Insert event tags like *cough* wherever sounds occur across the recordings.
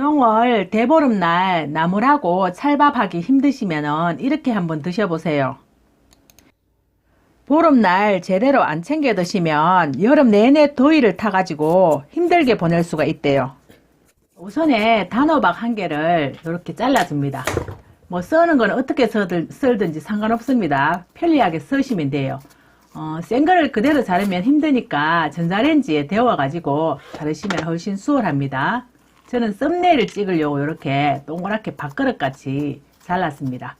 정월 대보름날 나물하고 찰밥하기 힘드시면은 이렇게 한번 드셔보세요. 보름날 제대로 안 챙겨 드시면 여름 내내 더위를 타가지고 힘들게 보낼 수가 있대요. 우선에 단호박 한 개를 이렇게 잘라줍니다. 뭐 써는 건 어떻게 써들, 썰든지 상관없습니다. 편리하게 써시면 돼요. 어, 센 거를 그대로 자르면 힘드니까 전자레인지에 데워가지고 자르시면 훨씬 수월합니다. 저는 썸네일을 찍으려고 이렇게 동그랗게 밥그릇같이 잘랐습니다.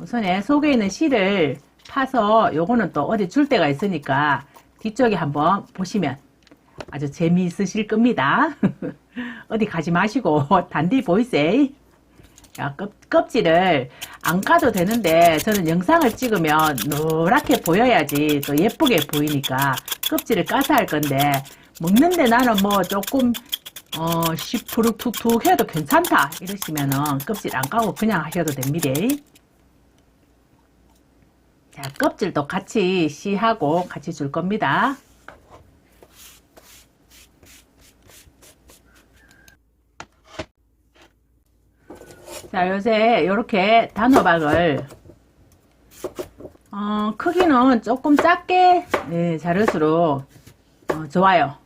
우선에 속에 있는 씨를 파서 요거는 또 어디 줄 데가 있으니까 뒤쪽에 한번 보시면 아주 재미있으실 겁니다. *laughs* 어디 가지 마시고 *laughs* 단디 보이세요? 야, 껍, 껍질을 안 까도 되는데 저는 영상을 찍으면 노랗게 보여야지 또 예쁘게 보이니까 껍질을 까서 할 건데 먹는데 나는 뭐 조금 어, 시푸르툭툭 해도 괜찮다 이러시면은 껍질 안 까고 그냥 하셔도 됩니다. 자, 껍질도 같이 씨하고 같이 줄 겁니다. 자, 요새 이렇게 단호박을 어, 크기는 조금 작게 네, 자를수록 어, 좋아요.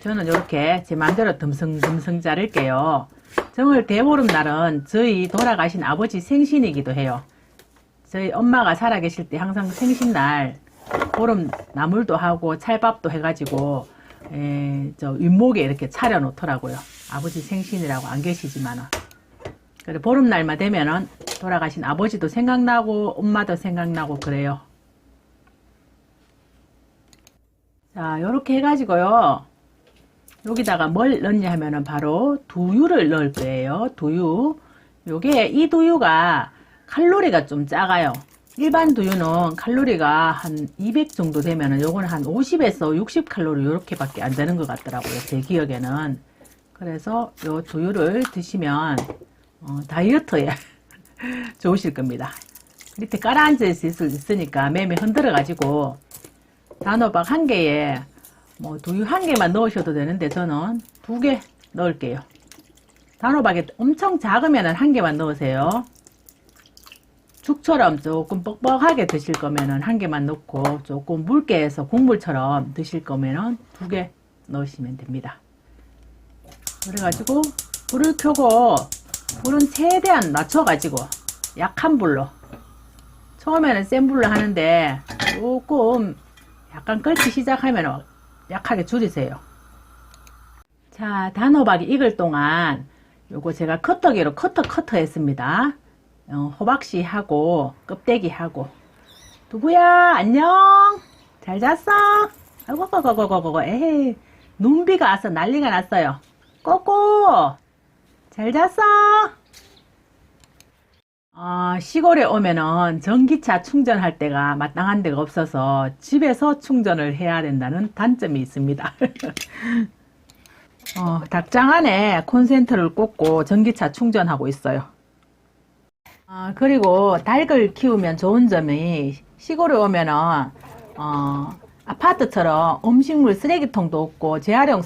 저는 이렇게 제 마음대로 듬성듬성 자를게요. 정월 대보름 날은 저희 돌아가신 아버지 생신이기도 해요. 저희 엄마가 살아계실 때 항상 생신날 보름 나물도 하고 찰밥도 해가지고 에, 저 윗목에 이렇게 차려놓더라고요. 아버지 생신이라고 안 계시지만은. 그래 보름날만 되면은 돌아가신 아버지도 생각나고 엄마도 생각나고 그래요. 자, 요렇게 해가지고요. 여기다가 뭘 넣냐 하면은 바로 두유를 넣을 거예요. 두유. 요게 이 두유가 칼로리가 좀 작아요. 일반 두유는 칼로리가 한 200 정도 되면은 요거는 한 50에서 60 칼로리 요렇게 밖에 안 되는 것 같더라고요. 제 기억에는. 그래서 요 두유를 드시면 어, 다이어트에 *laughs* 좋으실 겁니다. 밑에 깔아앉아 있으니까 매매 흔들어 가지고 단호박 한 개에 뭐 두유 한 개만 넣으셔도 되는데 저는 두 개 넣을게요. 단호박이 엄청 작으면 한 개만 넣으세요. 죽처럼 조금 뻑뻑하게 드실 거면은 한 개만 넣고 조금 묽게 해서 국물처럼 드실 거면은 두 개 넣으시면 됩니다. 그래가지고 불을 켜고 불은 최대한 낮춰가지고 약한 불로 처음에는 센 불로 하는데 조금 약간 끓기 시작하면 약하게 줄이세요. 자, 단호박이 익을 동안 요거 제가 커터기로 커터 커터 했습니다. 어, 호박씨 하고 껍데기 하고 두부야 안녕 잘 잤어? 아이고 고고고고고 에이 눈비가 와서 난리가 났어요. 꼬꼬 잘 잤어? 아, 시골에 오면은 전기차 충전할 때가 마땅한 데가 없어서 집에서 충전을 해야 된다는 단점이 있습니다. *laughs* 어, 닭장 안에 콘센트를 꽂고 전기차 충전하고 있어요. 아, 그리고 닭을 키우면 좋은 점이 시골에 오면은 어, 아파트처럼 음식물 쓰레기통도 없고 재활용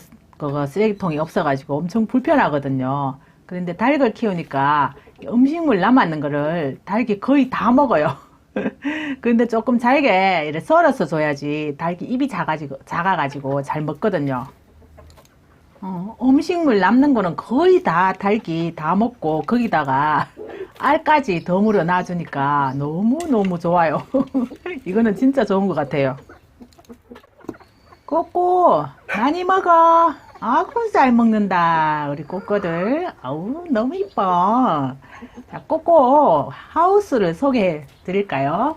쓰레기통이 없어가지고 엄청 불편하거든요. 그런데 닭을 키우니까 음식물 남았는 거를 닭이 거의 다 먹어요. *laughs* 근데 조금 잘게 이렇게 썰어서 줘야지 닭이 입이 작아지고 작아가지고 잘 먹거든요. 어, 음식물 남는 거는 거의 다 닭이 다 먹고 거기다가 알까지 덤으로 놔주니까 너무너무 좋아요. *laughs* 이거는 진짜 좋은 것 같아요. 꼬꼬 많이 먹어. 아구 잘 먹는다 우리 꼬꼬들. 아우 너무 이뻐. 자 꼬꼬 하우스를 소개해 드릴까요?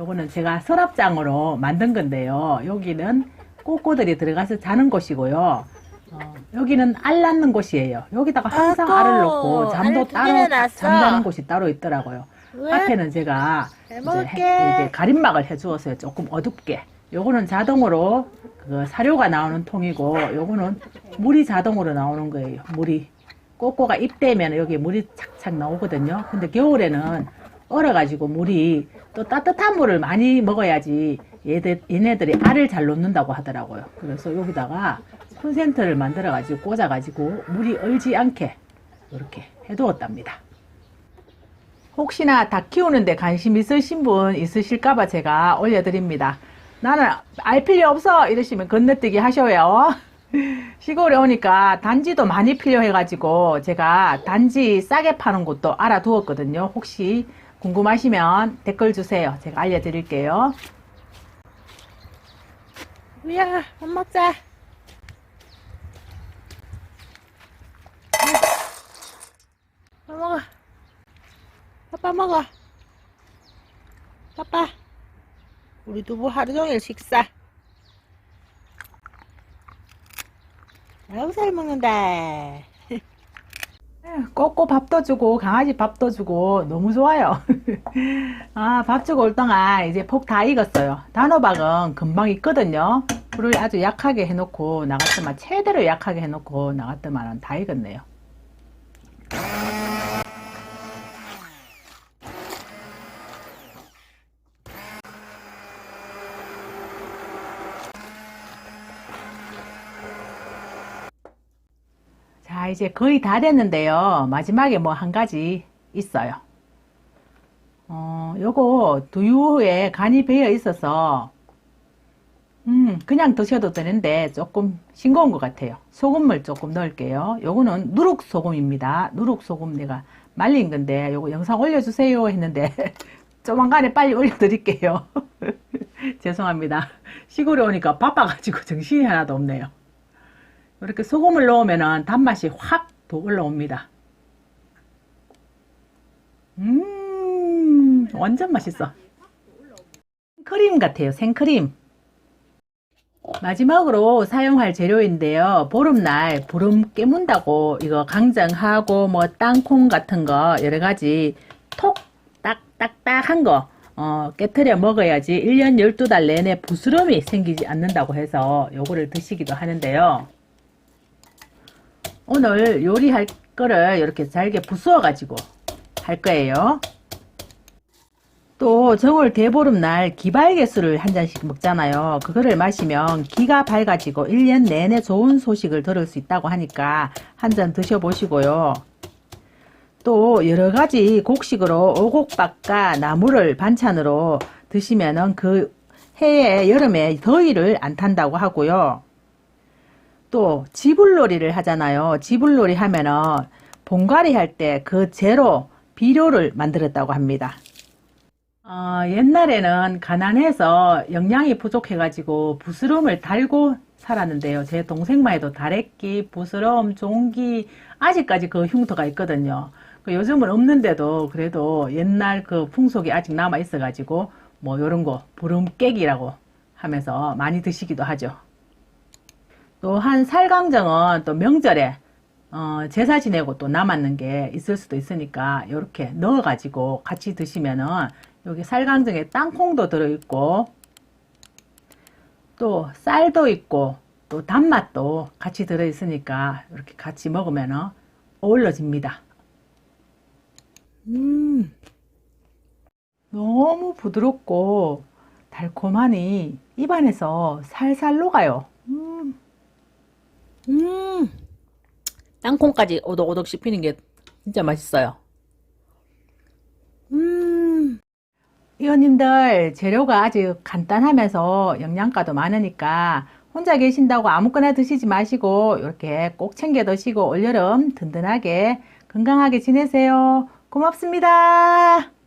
요거는 제가 서랍장으로 만든 건데요. 여기는 꼬꼬들이 들어가서 자는 곳이고요. 어, 여기는 알 낳는 곳이에요. 여기다가 항상 아이고, 알을 넣고 잠도 따로. 잠자는 곳이 따로 있더라고요. 왜? 앞에는 제가 잘 이제. 해- 이제 가림막을 해주었어요. 조금 어둡게. 요거는 자동으로 그 사료가 나오는 통이고, 요거는 물이 자동으로 나오는 거예요. 물이. 꼬꼬가 입대면 여기 물이 착착 나오거든요. 근데 겨울에는 얼어가지고 물이 또 따뜻한 물을 많이 먹어야지 얘네들이 알을 잘 놓는다고 하더라고요. 그래서 여기다가 콘센트를 만들어 가지고 꽂아 가지고 물이 얼지 않게 이렇게 해두었답니다. 혹시나 닭 키우는데 관심 있으신 분 있으실까봐 제가 올려드립니다. 나는 알 필요 없어 이러시면 건너뛰기 하셔요. *laughs* 시골에 오니까 단지도 많이 필요해 가지고 제가 단지 싸게 파는 곳도 알아두었거든요. 혹시 궁금하시면 댓글 주세요. 제가 알려드릴게요. 우야, 밥 먹자. 밥 먹어. 아빠 먹어. 아빠. 우리 두부 하루 종일 식사. 아이고 잘 먹는다. *laughs* 꼬꼬 밥도 주고 강아지 밥도 주고 너무 좋아요. *laughs* 아, 밥 주고 올 동안 이제 폭 다 익었어요. 단호박은 금방 익거든요. 불을 아주 약하게 해놓고 나갔더만 최대로 약하게 해놓고 나갔더만은 다 익었네요. 자, 이제 거의 다 됐는데요. 마지막에 뭐 한 가지 있어요. 어, 요거 두유에 간이 배어 있어서 음, 그냥 드셔도 되는데 조금 싱거운 것 같아요. 소금을 조금 넣을게요. 요거는 누룩 소금입니다. 누룩 소금 내가 말린 건데 요거 영상 올려주세요 했는데 *laughs* 조만간에 빨리 올려드릴게요. *laughs* 죄송합니다. 시골에 오니까 바빠가지고 정신이 하나도 없네요. 이렇게 소금을 넣으면 단맛이 확 더 올라옵니다. 음, 완전 맛있어. 크림 같아요, 생크림. 마지막으로 사용할 재료인데요. 보름날 보름 깨문다고 이거 강정하고 뭐 땅콩 같은 거 여러 가지 톡 딱딱딱한 거 어, 깨트려 먹어야지 1년 12달 내내 부스럼이 생기지 않는다고 해서 요거를 드시기도 하는데요. 오늘 요리할 거를 이렇게 잘게 부수어 가지고 할 거예요. 또 정월 대보름날 기발개수를 한 잔씩 먹잖아요. 그거를 마시면 기가 밝아지고 1년 내내 좋은 소식을 들을 수 있다고 하니까 한 잔 드셔보시고요. 또 여러 가지 곡식으로 오곡밥과 나물을 반찬으로 드시면 은 그 해에 여름에 더위를 안 탄다고 하고요. 또 지불놀이를 하잖아요. 지불놀이 하면은 봉가리 할때 그 재로 비료를 만들었다고 합니다. 어, 옛날에는 가난해서 영양이 부족해가지고 부스럼을 달고 살았는데요. 제 동생만 해도 다래끼, 부스럼, 종기 아직까지 그 흉터가 있거든요. 그 요즘은 없는데도 그래도 옛날 그 풍속이 아직 남아 있어가지고 뭐 요런 거 부름 깨기라고 하면서 많이 드시기도 하죠. 또한 살강정은 또 명절에 어, 제사 지내고 또 남았는 게 있을 수도 있으니까 이렇게 넣어가지고 같이 드시면은 여기 살강정에 땅콩도 들어있고 또 쌀도 있고 또 단맛도 같이 들어있으니까 이렇게 같이 먹으면은 어울러집니다. 음, 너무 부드럽고 달콤하니 입안에서 살살 녹아요. 음. 음, 땅콩까지 오독오독 씹히는 게 진짜 맛있어요. 음, 이원님들 재료가 아주 간단하면서 영양가도 많으니까 혼자 계신다고 아무거나 드시지 마시고 이렇게 꼭 챙겨 드시고 올여름 든든하게 건강하게 지내세요. 고맙습니다.